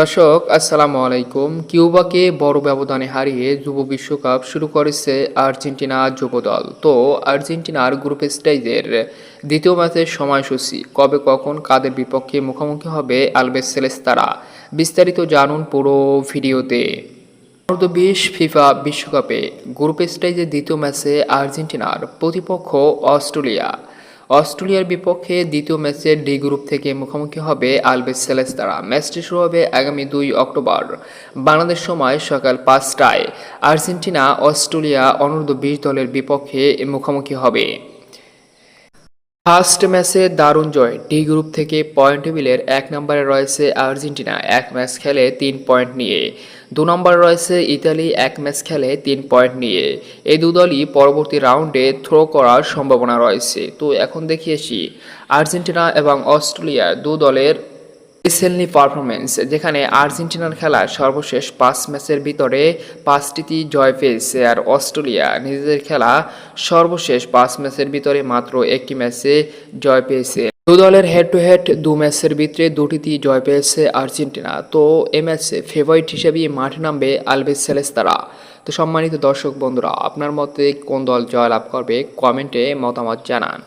দর্শক, আসসালামু আলাইকুম। কিউবাকে বড় ব্যবধানে হারিয়ে যুব বিশ্বকাপ শুরু করেছে আর্জেন্টিনা যুব দল। তো আর্জেন্টিনার গ্রুপ স্টেজের দ্বিতীয় ম্যাচের সময়সূচি, কবে, কখন, কাদের বিপক্ষে মুখোমুখি হবে আলবেস সেলেস্তারা? বিস্তারিত জানুন পুরো ভিডিওতে। বিশ ফিফা বিশ্বকাপে গ্রুপ স্টেজের দ্বিতীয় ম্যাচে আর্জেন্টিনার প্রতিপক্ষ অস্ট্রেলিয়া। অস্ট্রেলিয়ার বিপক্ষে দ্বিতীয় ম্যাচে ডি গ্রুপ থেকে মুখোমুখি হবে আলবেস সেলেস্তারা। ম্যাচটি শুরু হবে আগামী দুই অক্টোবর। বাংলাদেশ সময় সকাল পাঁচটায়। আর্জেন্টিনা অস্ট্রেলিয়া অনূর্ধ্ব বিশ দলের বিপক্ষে মুখোমুখি হবে। ফার্স্ট ম্যাচে দারুণ জয়। ডি গ্রুপ থেকে পয়েন্ট টেবিলের এক নম্বরে রয়েছে আর্জেন্টিনা, এক ম্যাচ খেলে তিন পয়েন্ট নিয়ে। দু নম্বরে রয়েছে ইতালি, এক ম্যাচ খেলে তিন পয়েন্ট নিয়ে। এই দু দলই পরবর্তী রাউন্ডে থ্রো করার সম্ভাবনা রয়েছে। তো এখন দেখিয়েছি, আর্জেন্টিনা এবং অস্ট্রেলিয়া দু দলের রিসেন্টলি পারফরমেন্স যেখানে আর্জেন্টিনার খেলা সর্বশেষ পাঁচ ম্যাচের ভিতরে পাঁচটিতে জয় পেয়েছে। আর অস্ট্রেলিয়া, নিজেদের খেলা সর্বশেষ পাঁচ ম্যাচের ভিতরে মাত্র একটি ম্যাচে জয় পেয়েছে। দু দলের হেড টু হেড দু ম্যাচের ভিতরে দুটিতেই জয় পেয়েছে আর্জেন্টিনা। তো এ ম্যাচে ফেভারিট হিসেবে মাঠে নামবে আলবেস সেলেস্তারা। তো সম্মানিত দর্শক বন্ধুরা, আপনার মতে কোন দল জয়লাভ করবে? কমেন্টে মতামত জানান।